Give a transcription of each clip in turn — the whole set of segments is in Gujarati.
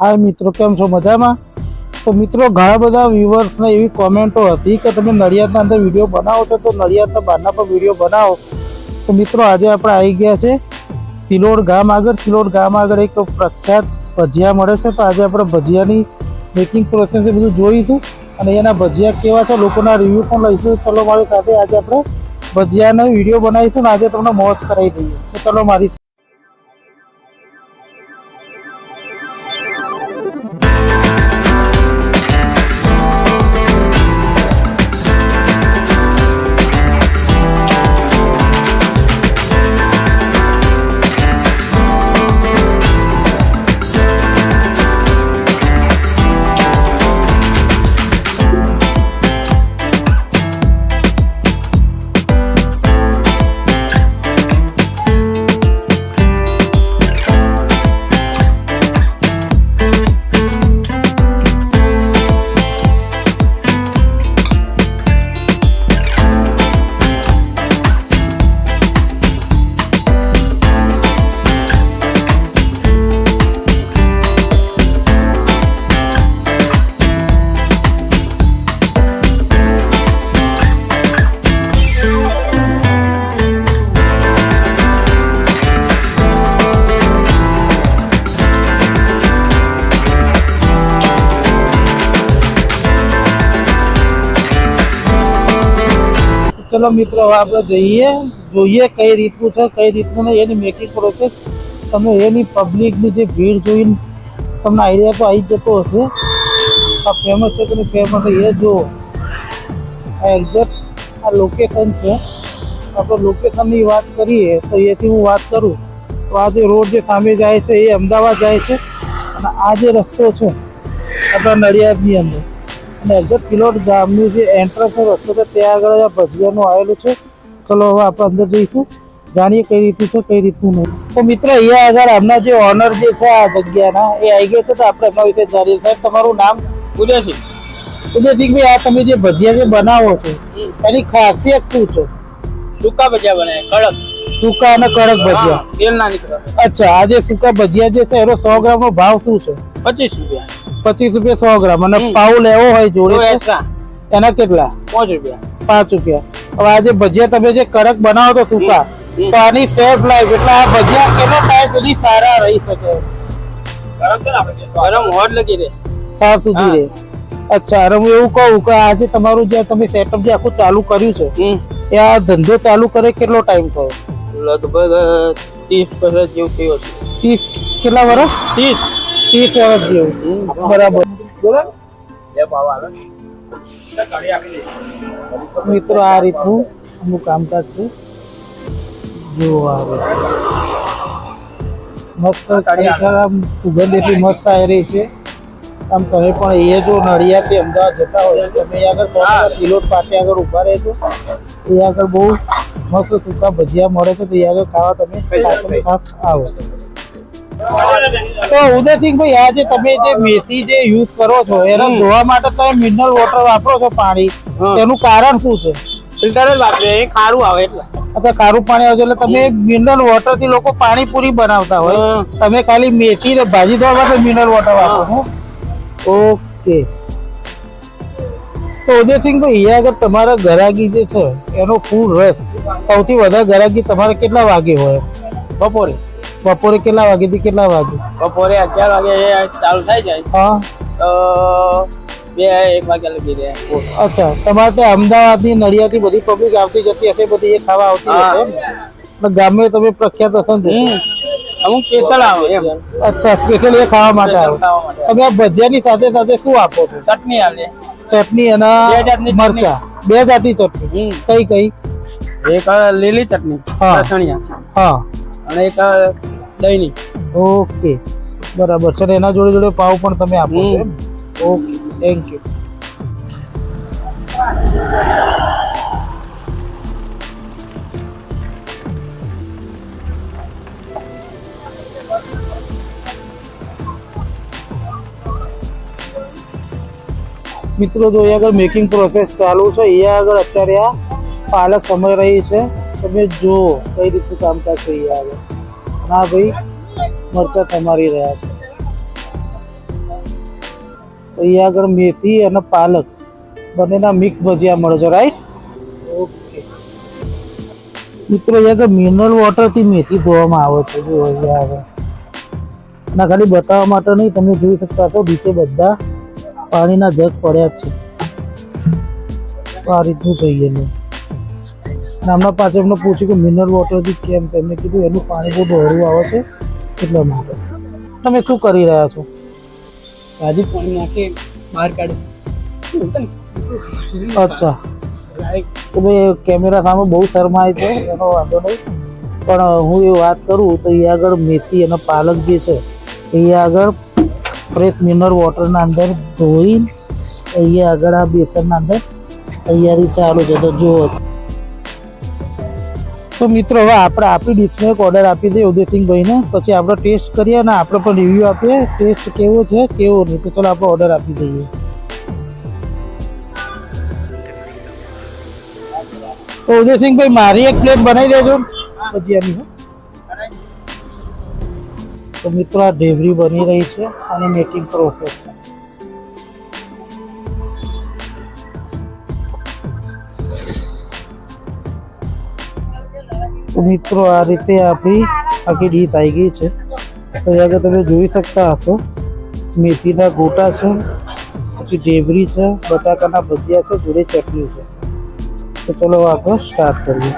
હાય મિત્રો, કેમ છો? મજામાં? તો મિત્રો, ઘણા બધા વ્યુઅર્સને એવી કોમેન્ટો હતી કે તમે નડિયાદના અંદર વીડિયો બનાવો છો, તો નડિયાદના બહારના પણ વીડિયો બનાવો. તો મિત્રો, આજે આપણે આવી ગયા છે સિલોડ ગામ આગળ. સિલોડ ગામ આગળ એક પ્રખ્યાત ભજીયા મળે છે, તો આજે આપણે ભજીયાની મેકિંગ પ્રોસેસ એ બધું જોઈશું. અને એના ભજીયા કેવા છે, લોકોના રિવ્યૂ પણ લઈશું. ચલો, મારી સાથે આજે આપણે ભજીયાનો વીડિયો બનાવીશું અને આજે તમને મોજ કરાવી દઈએ. તો ચલો, મારી ચલો મિત્રો આપણે જઈએ, જોઈએ કઈ રીતનું છે, કઈ રીતનું નહીં, એની મેકિંગ પ્રોસેસ તમે એની પબ્લિકની જે ભીડ જોઈને તમને આઈડિયા તો આવી જતો હશે. આ ફેમસ છે કે ફેમસ એ જો આ એક્ઝેક્ટ આ લોકેશન છે. આપણે લોકેશનની વાત કરીએ, તો એથી હું વાત કરું. તો આ જે રોડ જે સામે જાય છે, એ અમદાવાદ જાય છે. અને આ જે રસ્તો છે, આપણા નડિયાદની અંદર. અને એક્ઝેક્ટ ગામની જે એન્ટ્રન્સનો રસ્તો છે ત્યાં આગળ આ ભજીયાનું આવેલું છે. ચલો હવે આપણે અંદર જઈશું. જાણીએ કઈ રીતનું છે કઈ રીતનું નહીં. તો મિત્ર અહીંયા આગળ હમણાં જે ઓનર જે છે આ જગ્યાના એ આવી ગયા છે તો આપણે એમના વિશે જાણીએ. સાહેબ તમારું નામ? ઉદયસિંહ ભાઈ આ તમે જે ભજીયા જે બનાવો છો એની ખાસિયત શું છે? સૂકા ભજીયા બનાવે કડક. સૂકા અને કડક ભજીયા. તેલ ના નીકળે. અચ્છા આ જે સૂકા ભજીયા જે છે એનો સો ગ્રામનો ભાવ શું છે? પચીસ રૂપિયા. પચીસ રૂપિયા સો ગ્રામ. અને પાઉ લેવો હોય જોડે એના કેટલા? પાંચ રૂપિયા. પાંચ રૂપિયા. હવે આ જે ભજીયા તમે જે કડક બનાવો તો સૂકા તો આની સેફ લાઈફ એટલે આ ભજીયા કેટલો ટાઈમ સુધી સારા રહી શકે? ગરમ ને ગરમ હોટ લગી રહે. સાફ સુધી રહે. અચ્છા અને હું એવું કહું કે આજે તમારું જે તમે સેટઅપ જે આખું ચાલુ કર્યું છે. એ આ ધંધો ચાલુ કરે કેટલો ટાઈમ થયો? લગભગ ત્રીસ વર્ષ જેવું થયું છે ત્રીસ કેટલા વર્ષ? ત્રીસ. ત્રીસ વર્ષ જેવું. બરાબર. મિત્રો આ રીતનું અમુક કામકાજ છે. જો આવે મસ્ત ખરેખર સુગંધ એટલી મસ્ત આવી રહી છે. આમ તમે પણ એ જો નડિયાદથી અમદાવાદ જતા હોય તમે આગળ. કિલોટ પાસે આગળ ઊભા રહેજો. એ આગળ બહુ મસ્ત સૂકા ભજીયા મળે છે તો એ આગળ ખાવા તમે ખાસ આવો. તો ઉદયસિંહભાઈ આ જે તમે જે મેથી જે યુઝ કરો છો એને ધોવા માટે તમે મિનરલ વોટર વાપરો છો પાણી તેનું કારણ શું છે? ફિલ્ટર જ વાપરે એ ખારું આવે એટલે. અથવા ખારું પાણી આવે છે એટલે તમે મિનરલ વોટરથી લોકો પાણીપુરી બનાવતા હોય. તમે ખાલી મેથી ને ભાજી ધોવા માટે મિનરલ વોટર વાપરો છો. ઓકે. તો ઉદયસિંહભાઈ અહીંયા આગળ તમારા ગરાગી જે છે એનો ફૂલ રસ. સૌથી વધારે ગરાગી તમારે કેટલા વાગે હોય? બપોરે. બપોરે કેટલા વાગેથી કેટલા વાગે? બપોરે અગિયાર વાગે ચાલુ થાય જાય હા. તો બે એક વાગે લગી જાય અચ્છા તમારે ત્યાં નડિયાદથી બધી પબ્લિક આવતી જતી હશે બધી એ ખાવા આવતી. હશે ને? ગામે તમે પ્રખ્યાત હશો ને. અમુક સ્પેશિયલ આવે એમ. અચ્છા સ્પેશિયલ એ ખાવા માટે આવે. તમે ભજીયાની સાથે સાથે શું આપો છો? ચટણી આવે. ચટણી અને બે જાતની ચટણી. મરચા. બે જાતની ચટણી. કઈ કઈ? એક લીલી ચટણી હા. લસણિયા હા. અને એક દહીંની. ઓકે. બરાબર છે. એના જોડે જોડે પાવ પણ તમે આપો છો ઓકે. થેન્ક યુ મિત્રો, જો અહીંયા આગળ મેકિંગ પ્રોસેસ ચાલુ છે, અહીંયા આગળ અત્યારે આ પાલક સમય રહી છે. તમે જુઓ કઈ રીતનું કામકાજ છે અહીંયા આગળ ના ભાઈ, મરચા તમારી રહ્યા છે. અહીંયા આગળ મેથી અને પાલક બંનેના મિક્સ ભજીયા મળે છે રાઈટ ઓકે મિત્રો, અહીંયા આગળ મિનરલ વોટરથી મેથી ધોવામાં આવે છે, જો અહીંયા આગળ. ના, ખાલી બતાવવા માટે નહીં, તમે જોઈ શકતા છો નીચે બધા પાણીના જગ પડ્યા છે. આ રીતનું જોઈએ ને અને પાછળ એમને પૂછ્યું કે મિનરલ વોટરથી કેમ? તેમણે કીધું એનું પાણી બહુ ડોહરું આવે છે એટલા માટે. તમે શું કરી રહ્યા છો? રાજુ પાણી નાખી બહાર કાઢે. અચ્છા. તો ભાઈ કેમેરા સામે બહુ શરમાય છે એનો વાંધો નહીં. પણ હું એ વાત કરું તો એ આગળ મેથી અને પાલક જે છે એ આગળ ફ્રેશ મિનરલ વોટરના અંદર ધોઈ અહીંયા આગળ આ બેસનના અંદર તૈયારી ચાલુ છે તો જુઓ તો મિત્રો હવે આપણે આપણી ડીશનો એક ઓર્ડર આપી દઈએ ઉદયસિંહભાઈને પછી આપણે ટેસ્ટ કરીએ અને આપણે પણ રિવ્યૂ આપીએ ટેસ્ટ કેવો છે કેવો નહીં તો ચલો આપણે ઓર્ડર આપી દઈએ તો ઉદયસિંહભાઈ મારી એક પ્લેટ બનાવી દેજો ભજીયાની હો. તો મિત્રો આ ઢેબરી બની રહી છે અને મેકિંગ પ્રોસેસ છે. તો મિત્રો આ રીતે આપણી આખી ડીશ આવી ગઈ છે. તો આગળ તમે જોઈ શકતા હશો. મેથીના ગોટા છે, પછી ઢેબરી છે, બટાકાના ભજીયા છે, જોડે ચટણી છે. તો ચલો આપણે સ્ટાર્ટ કરીએ.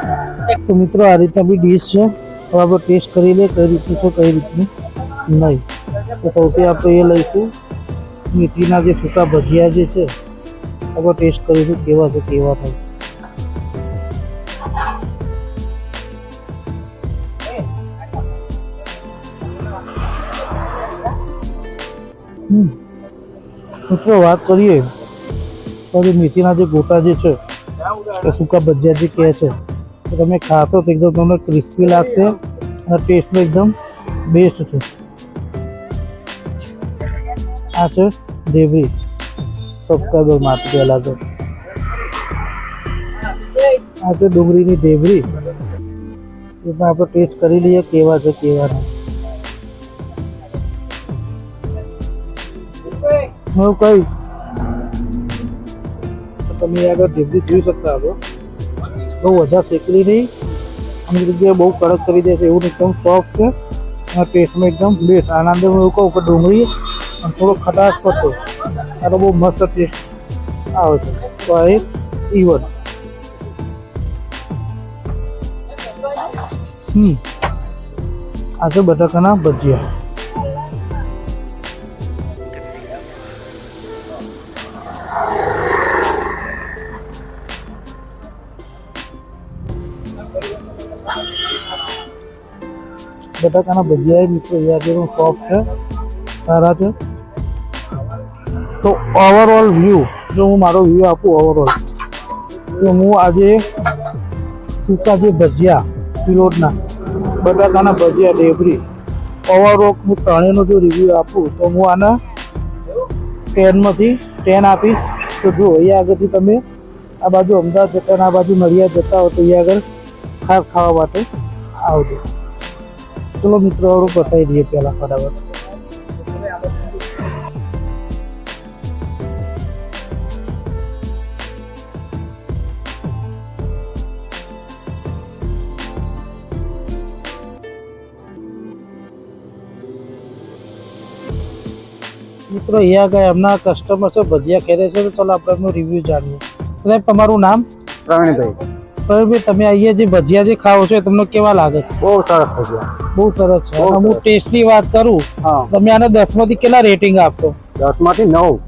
તો મિત્રો, આ રીતે આપણી ડીશ છે. હવે આપણે ટેસ્ટ કરી લઈએ કઈ રીતનું છે, કઈ રીતનું. નહીં તો સૌથી આપણે એ લઈશું મેથીના જે સૂકા ભજીયા જે છે આપણે ટેસ્ટ કરીશું કેવા છે કેવા થાય હમ. મિત્રો વાત કરીએ તો જે મેથીના જે ગોટા જે છે કે સૂકા ભજીયા જે કહે છે તો તમે ખાશો તો એકદમ તમને ક્રિસ્પી લાગશે અને ટેસ્ટમાં એકદમ બેસ્ટ છે આ છે દેવરી સબસ્ક્રાઈબર માટે પહેલાં તો આ છે ડુંગળીની ઢેબરી એમાં આપણે ટેસ્ટ કરી લઈએ કેવા છે, કેવા નહીં. હું કઈ? તમે આગળ ઢેબરી જોઈ શકતા હશો. બહુ વધારે શેકલી નહીં. અમુક જગ્યાએ બહુ કડક કરી દે છે, એવું એકદમ સોફ્ટ છે. અને ટેસ્ટમાં એકદમ બેસ્ટ આના અંદર હું એવું કહું કે ડુંગળી અને થોડો ખટાશ પડતો આ તો બહુ મસ્ત ટેસ્ટ આવે છે. તો આ એક ઈવન. હમ. આ છે બટાકાના ભજીયા. બટાકાના ભજીયા મિત્રો યાદીનું સોફ્ટ છે. સારા છે. તો ઓવરઓલ વ્યૂ જો હું મારો વ્યૂ આપું ઓવરઓલ તો હું આજે સૂકા જે ભજીયા પિલોટના બટાકાના ભજીયા, ડેબરી ઓવરઓલ હું ત્રણેયનો જો રિવ્યૂ આપું, તો હું આના ટેનમાંથી ટેન આપીશ. તો જો અહીંયા આગળથી તમે આ બાજુ અમદાવાદ જતા આ બાજુ નડિયાદ જતા હો, તો અહીંયા આગળ ખાસ ખાવા માટે આવજો. ચલો મિત્રો બતાવી દઈએ પહેલાં ફટાફટ. મિત્રો અહીંયા ગયા એમના કસ્ટમર છે ભજીયા ખેરે છે તો ચલો આપણે એમનું રિવ્યુ જાણીએ. સાહેબ તમારું નામ? પ્રવીણભાઈ. પ્રવીણભાઈ તમે અહીંયા જે ભજીયા જે ખાઓ છો એ તમને કેવા લાગે છે? બહુ સરસ ભજીયા. બહુ સરસ છે. હું. ટેસ્ટની વાત કરું હા. તમે આને દસમાંથી કેટલા રેટિંગ આપશો? દસમાંથી નવ.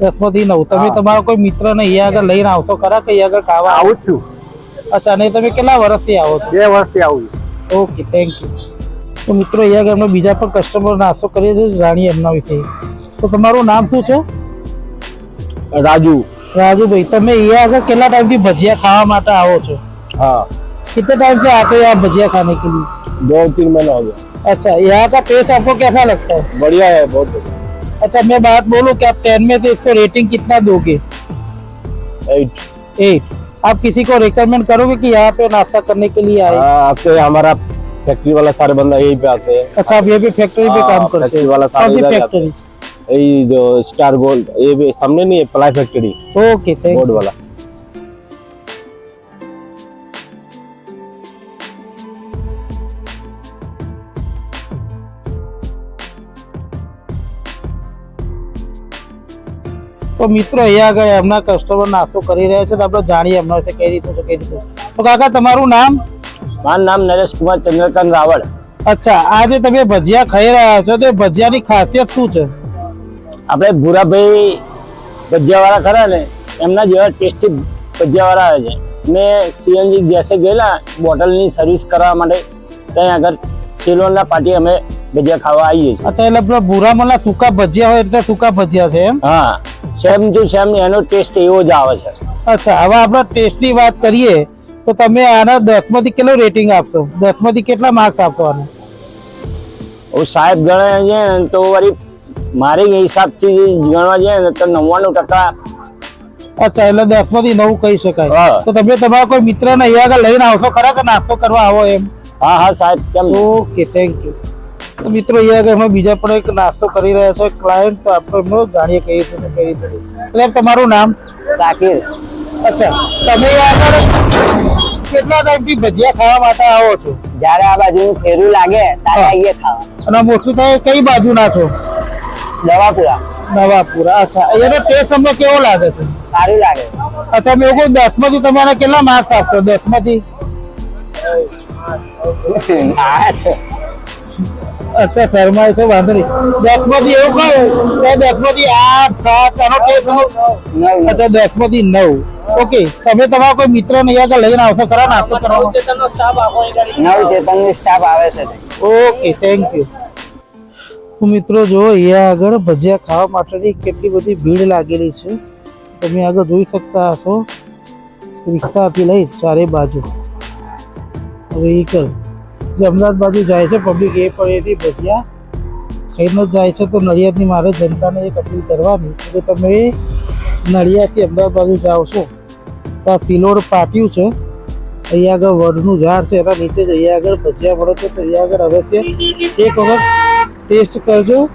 દસમાંથી નવ. તમે તમારો કોઈ મિત્રને અહીંયા આગળ લઈને આવશો ખરા કે અહીંયા આગળ ખાવા આવો આવું છું. અચ્છા નહીં તમે કેટલા વર્ષથી આવો છો? બે વર્ષથી આવું ઓકે થેન્ક યુ તો મિત્રો અહીંયા આગળ અમે બીજા પણ કસ્ટમર નાસ્તો કરીએ છીએ જાણીએ એમના વિશે. તો તમારું નામ શું છે રાજુ રાજુભાઈ તમે અહીંયા આગળ કેટલા ટાઈમથી ભજીયા ખાવા માટે આવો છો हाँ कितने टाइम से आते हो आप भजिया खाने के लिए दो तीन महीना हो गया अच्छा यहाँ का टेस्ट आपको कैसा लगता है बढ़िया है बहुत बढ़िया अच्छा मैं बात बोलूं कि आप टेन में से इसको रेटिंग कितना दोगे एट एट आप किसी को रिकमेंड करोगे कि यहाँ पे नाश्ता करने के लिए आए हाँ आते हैं हमारा फैक्ट्री वाला सारे बंदा यहीं पे आते हैं अच्छा आप ये भी फैक्ट्री पे हाँ, काम करते फैक्ट्री हो वाला सारे कौन सी इधर ही आते फैक्ट्री ये जो स्टार गोल्ड ये भी सामने नहीं है ply factory okay thank board you वाला તો મિત્રો અહીંયા આગળ એમના કસ્ટમર નાસ્તો કરી રહ્યા છે તો આપણે જાણીએ એમના વિશે કઈ રીતનું છે કઈ રીતનું તો કાકા તમારું નામ મારું નામ નરેશ કુમાર ચંદ્રકાંત રાવળ અચ્છા આ જે તમે ભજીયા ખાઈ રહ્યા છો તો એ ભજીયાની ખાસિયત શું છે આપણે ભૂરાભાઈ ભજીયાવાળા ખરા ને એમના જેવા ટેસ્ટી ભજીયાવાળા આવે છે. મેં સીએનજી ગેસે ગયેલા બોટલની સર્વિસ કરવા માટે ત્યાં આગળ સિલોનના પાટી અમે ભજીયા ખાવા આવીએ છીએ. અચ્છા એટલે પેલા ભૂરામાં સૂકા ભજીયા હોય એટલે સૂકા ભજીયા છે એમ? હા સેમ ટુ સેમ એનો ટેસ્ટ એવો જ આવે છે. અચ્છા હવે આપણે ટેસ્ટની વાત કરીએ તો તમે આના દસમાંથી કેટલું રેટિંગ આપશો? દસમાંથી કેટલા માર્ક્સ આપશો આને સાહેબ ગણે છે તો વળી મારી હિસાબથી ગણવા જઈએ ને તો નવ્વાણું ટકા અચ્છા એટલે દસમાંથી નવું કહી શકાય. તો તમે તમારા કોઈ મિત્રને અહીંયા આગળ લઈને આવશો ખરા કે નાસ્તો કરવા આવો એમ? હા હા સાહેબ કેમ ઓકે થેન્ક યુ તો મિત્રો અહીંયા આગળ અમે બીજા પણ એક નાસ્તો કરી રહ્યા છો ક્લાયન્ટ તો આપણે એમનો જાણીએ કઈ રીતે ને કઈ રીતે. એટલે તમારું નામ? સાકિર. અચ્છા તમે આગળ કેટલા ટાઈમથી ભજીયા ખાવા માટે આવો છો? જ્યારે આ બાજુ ફેરું લાગે ત્યારે આવીએ ખાવા. અને મોસ્ટલી તમે કઈ બાજુના છો? દવાપુરા નવાપુરા. અચ્છા. એનો ટેસ્ટ તમને કેવો લાગે છે? સારું લાગે. અચ્છા મેં કહું દસમાંથી તમે કેટલા માર્ક્સ આપશો? દસમાંથી અચ્છા શર્મા છે વાંધો નહીં. દસમાંથી એવું કહું કે દસમાંથી આઠ સાત આનો ટેસ્ટ અચ્છા દસમાંથી નવ. ઓકે તમે તમારા કોઈ મિત્ર ને અહીંયા આગળ લઈને આવશો ખરા? નાસ્તો કરવાનો? નવ ચેતન સ્ટાફ આવે છે. ઓકે થેન્ક યુ તો મિત્રો, જો અહીંયા આગળ ભજીયા ખાવા માટેની કેટલી બધી ભીડ લાગેલી છે, તમે આગળ જોઈ શકતા હશો. રિક્ષાથી લઈ ચારે બાજુ. વ્હીકલ જે અમદાવાદ બાજુ જાય છે પબ્લિક એ પણ એથી ભજીયા જ જાય છે. તો નડિયાદની મારે જનતાને એક અપીલ કરવાની છે કે તમે નડિયાદથી અમદાવાદ બાજુ જાઓ છો, તો આ સિલોડ પાટિયું છે. અહીંયા આગળ વડનું ઝાડ છે, એના નીચે જ અહીંયા આગળ ભજીયા મળે છે. તો અહીંયા આગળ અવશ્ય એક વખત ટેસ્ટ કરજો